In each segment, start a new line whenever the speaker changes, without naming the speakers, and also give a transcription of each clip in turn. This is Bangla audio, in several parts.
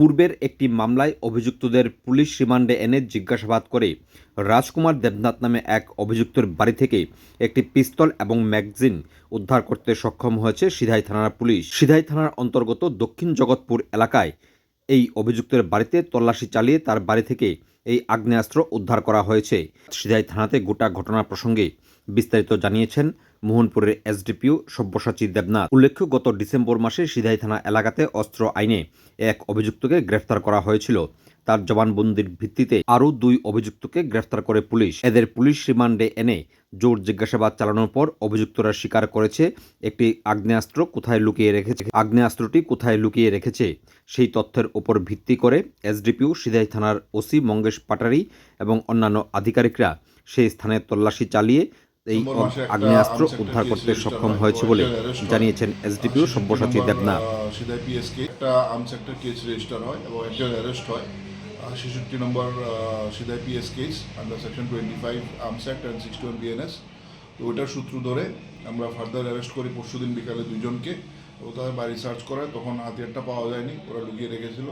পূর্বের একটি মামলায় অভিযুক্তদের পুলিশ রিমান্ডে এনে জিজ্ঞাসাবাদ করে রাজকুমার দেবনাথ নামে এক অভিযুক্তের বাড়ি থেকে একটি পিস্তল এবং ম্যাগজিন উদ্ধার করতে সক্ষম হয়েছে সিধাই থানার পুলিশ। সিধাই থানার অন্তর্গত দক্ষিণ জগৎপুর এলাকায় এই অভিযুক্তের বাড়িতে তল্লাশি চালিয়ে তার বাড়ি থেকে এই আগ্নেয়াস্ত্র উদ্ধার করা হয়েছে। সিধাই থানাতে গোটা ঘটনা প্রসঙ্গে বিস্তারিত জানিয়েছেন মোহনপুরের এসডিপিও সব্যসাচী দেবনাথ। উল্লেখ্য, গত ডিসেম্বর মাসে সিধাই থানা এলাকাতে অস্ত্র আইনে এক অভিযুক্তকে গ্রেফতার করা হয়েছিল। তার জবানবন্দির ভিত্তিতে আরও দুই অভিযুক্তকে গ্রেফতার করে পুলিশ এদের পুলিশ রিমান্ডে এনে জোর জিজ্ঞাসাবাদ চালানোর পর অভিযুক্তরা স্বীকার করেছে একটি আগ্নেয়াস্ত্র কোথায় লুকিয়ে রেখেছে আগ্নেয়াস্ত্রটি কোথায় লুকিয়ে রেখেছে সেই তথ্যের উপর ভিত্তি করে এসডিপিও সিধাই থানার ওসি মঙ্গেশ পাটারি এবং অন্যান্য আধিকারিকরা সেই স্থানে তল্লাশি চালিয়ে এই আগ্নেয়াস্ত্র উদ্ধার করতে সক্ষম হয়েছে বলে। জানিয়েছেন এসডিপিও সব্যসাচী দেবনাথ
পিএসকে একটা আর্মস একটা কেস রেজিস্টার হয় এবং অ্যারেস্ট হয় ছেষট্টি number Sidhai PS case under section twenty five arms act and sixty one BNS তো ওইটার সূত্র ধরে আমরা ফার্দার অ্যারেস্ট করি পরশুদিন বিকালে দুজনকে। এবং তাদের বাড়ি সার্চ করে তখন হাতিয়ারটা পাওয়া যায়নি ওরা লুকিয়ে রেখেছিল।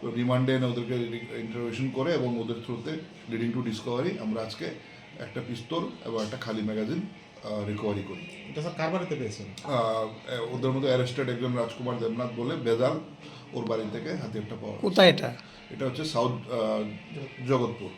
তো রিমান্ডে এনে ওদেরকে ইন্টারভিউশন করে এবং ওদের থ্রুতে লিডিং টু ডিসকভারি আমরা আজকে একটা পিস্তল এবং একটা খালি ম্যাগাজিন রিকভারি করি। ওদের মধ্যে অ্যারেস্টেড একজন রাজকুমার দেবনাথ বলে বেজাল। ওর বাড়ি থেকে হাতিয়ারটা পাওয়া।
কোথায় এটা
এটা হচ্ছে সাউথ জগৎপুর